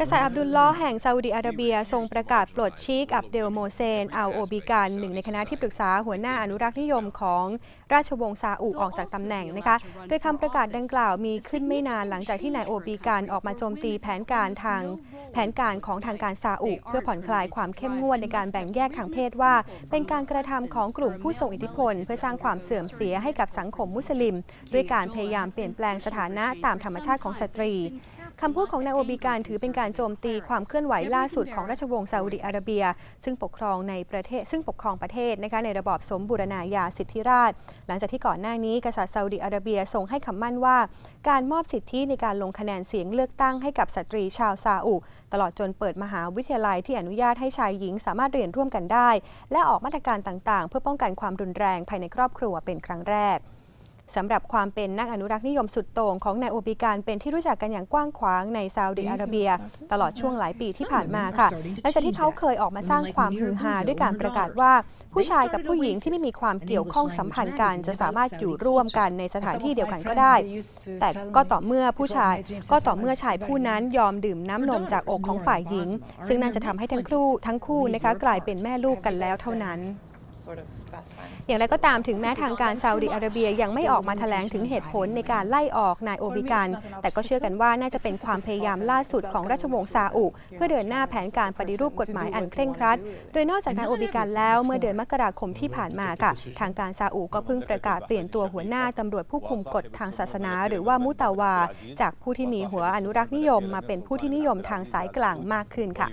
กษัตริย์อับดุลลอแห่งซาอุดิอาระเบีย ทรงประกาศปลดชีคอับเดลโมเซนอัลโอบิกันหนึ่งในคณะที่ปรึกษาหัวหน้าอนุรักษ์นิยมของราชวงศ์ซาอุออกจากตำแหน่งนะคะ โดยคำประกาศดังกล่าวมีขึ้นไม่นานหลังจากที่นายโอบิกันออกมาโจมตีแผนการทางแผนการของทางการซาอุเพื่อผ่อนคลายความเข้มงวดในการแบ่งแยกทางเพศว่า เป็นการกระทำของกลุ่มผู้ทรงอิทธิพล เพื่อสร้างความเสื่อมเสียให้กับสังคมมุสลิม ด้วยการพยายามเปลี่ยนแปลงสถานะตามธรรมชาติของสตรี คำพูดของนายโอบิการถือเป็นการโจมตีความเคลื่อนไหวล่าสุดของราชวงศ์ซาอุดิอาระเบีย ซึ่งปกครองในประเทศ ซึ่งปกครองประเทศนะคะในระบอบสมบูรณาญาสิทธิราช หลังจากที่ก่อนหน้านี้กษัตริย์ซาอุดิอาระเบียทรงให้คำมั่นว่า การมอบสิทธิในการลงคะแนนเสียงเลือกตั้งให้กับสตรีชาวซาอุ ตลอดจนเปิดมหาวิทยาลัยที่อนุญาตให้ชายหญิงสามารถเรียนร่วมกันได้ และออกมาตรการต่างๆ เพื่อป้องกันความรุนแรงภายในครอบครัวเป็นครั้งแรก สำหรับความเป็นนักอนุรักษ์นิยมสุดโต่งของนายโอบิการเป็นที่รู้จักกันอย่างกว้างขวางในซาอุดิอาระเบีย ตลอดช่วงหลายปีที่ผ่านมาค่ะหลังจากที่เขาเคยออกมาสร้างความฮือฮาด้วยการประกาศว่า ผู้ชายกับผู้หญิงที่ไม่มีความเกี่ยวข้องสัมพันธ์กันจะสามารถอยู่ร่วมกันในสถานที่เดียวกันก็ได้ แต่ก็ต่อเมื่อผู้ชายก็ต่อเมื่อชายผู้นั้นยอมดื่มน้ำนมจากอกของฝ่ายหญิง ซึ่งนั่นจะทำให้ทั้งคู่ทั้งคู่นะคะกลายเป็นแม่ลูกกันแล้วเท่านั้น อย่างไรก็ตามถึงแม้ทางการซาอุดิอาระเบียยังไม่ออกมาแถลงถึงเหตุผลในการไล่ออกนายโอบิกัน แต่ก็เชื่อกันว่าน่าจะเป็นความพยายามล่าสุดของราชวงศ์ซาอุ เพื่อเดินหน้าแผนการปฏิรูปกฎหมายอันเคร่งครัด โดยนอกจากนายโอบิกันแล้วเมื่อเดือนมกราคมที่ผ่านมาค่ะ ทางการซาอุก็เพิ่งประกาศเปลี่ยนตัวหัวหน้าตำรวจผู้คุมกฎทางศาสนา หรือว่ามุตาวา จากผู้ที่มีหัวอนุรักษ์นิยม มาเป็นผู้ที่นิยมทางสายกลางมากขึ้นค่ะ